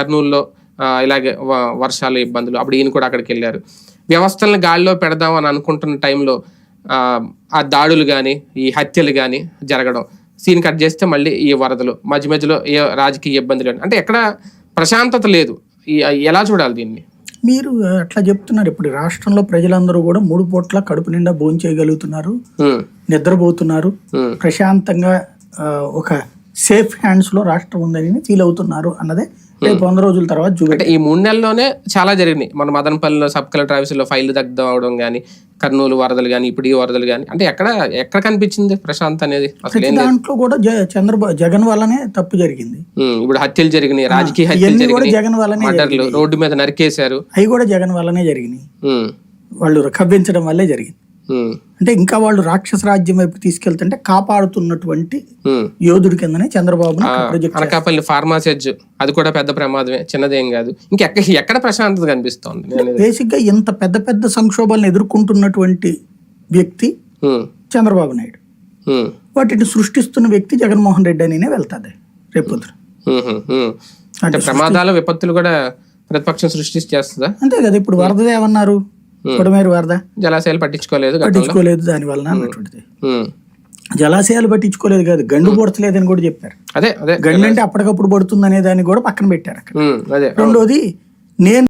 కర్నూలులో ఇలాగే వర్షాలు ఇబ్బందులు అప్పుడు ఈయన కూడా అక్కడికి వెళ్ళారు. వ్యవస్థలను గాలిలో పెడదాం అని అనుకుంటున్న టైంలో ఆ, దాడులు కానీ ఈ హత్యలు కానీ జరగడం సీన్ కట్ చేస్తే మళ్ళీ ఈ వరదలు మధ్య మధ్యలో ఏ రాజకీయ ఇబ్బందులు అంటే ఎక్కడ ప్రశాంతత లేదు. ఎలా చూడాలి దీన్ని? మీరు అట్లా చెప్తున్నారు. ఇప్పుడు రాష్ట్రంలో ప్రజలందరూ కూడా మూడు పూట్ల కడుపు నిండా భోంచేయగలుగుతున్నారు ఉమ్, నిద్రపోతున్నారు ప్రశాంతంగా ఒక సేఫ్ హ్యాండ్స్లో రాష్ట్రం ఉందని ఫీల్ అవుతున్నారు అన్నదే రేపు వంద రోజుల తర్వాత చూపెట్టే ఈ మూడు నెలల్లోనే చాలా జరిగినాయి. మన మదనపల్లిలో సబ్ కలెక్టర్ ఆఫీసులో ఫైల్ దగ్ధం అవడం కానీ కర్నూలు వరదలు కానీ ఇప్పుడు ఈ వరదలు కానీ అంటే ఎక్కడ ఎక్కడ కనిపించింది ప్రశాంత్ అనేది? అసలు దాంట్లో కూడా చంద్రబాబు జగన్ వల్లనే తప్పు జరిగింది. ఉమ్, ఇప్పుడు హత్యలు జరిగినాయి రాజకీయ హత్యలు జగన్ వల్లనే మర్డర్లు రోడ్డు మీద నరికేశారు. అవి కూడా జగన్ వల్లనే జరిగినాయి. ఉమ్, వాళ్ళు కవ్వించడం వల్లే జరిగింది. అంటే ఇంకా వాళ్ళు రాక్షస రాజ్యం వైపు తీసుకెళ్తుంటే కాపాడుతున్నటువంటి. యోధుడి కిందనే ప్రొజెక్ట్ అనకాపల్లి ఫార్మాసెడ్జ్ అది కూడా పెద్ద ప్రమాదమే. చిన్నదేం కాదు. ఇంకెక్క ఎక్కడ ప్రశాంతత కనిపిస్తోంది బేసిక్గా ఇంత పెద్ద పెద్ద సంక్షోభాలను ఎదుర్కొంటున్నటువంటి వ్యక్తి చంద్రబాబు నాయుడు. వాటిని సృష్టిస్తున్న వ్యక్తి జగన్మోహన్ రెడ్డి అనినే వెళ్తాది రేపు. అంటే ప్రమాదాలు విపత్తులు కూడా ప్రతిపక్షం సృష్టి చేస్తుందా? అంతే కదా ఇప్పుడు వరద ఏమన్నారు కొడమేరు వరద? జలాశయాలు పట్టించుకోలేదు పట్టించుకోలేదు దాని వలన అన్నటువంటిది. జలాశయాలు పట్టించుకోలేదు కాదు గండు పొడతలేదని కూడా చెప్పారు. అదే అదే. గండు అంటే అప్పటికప్పుడు పడుతుంది అనే దాన్ని కూడా పక్కన పెట్టారు అక్కడ. రెండోది నేను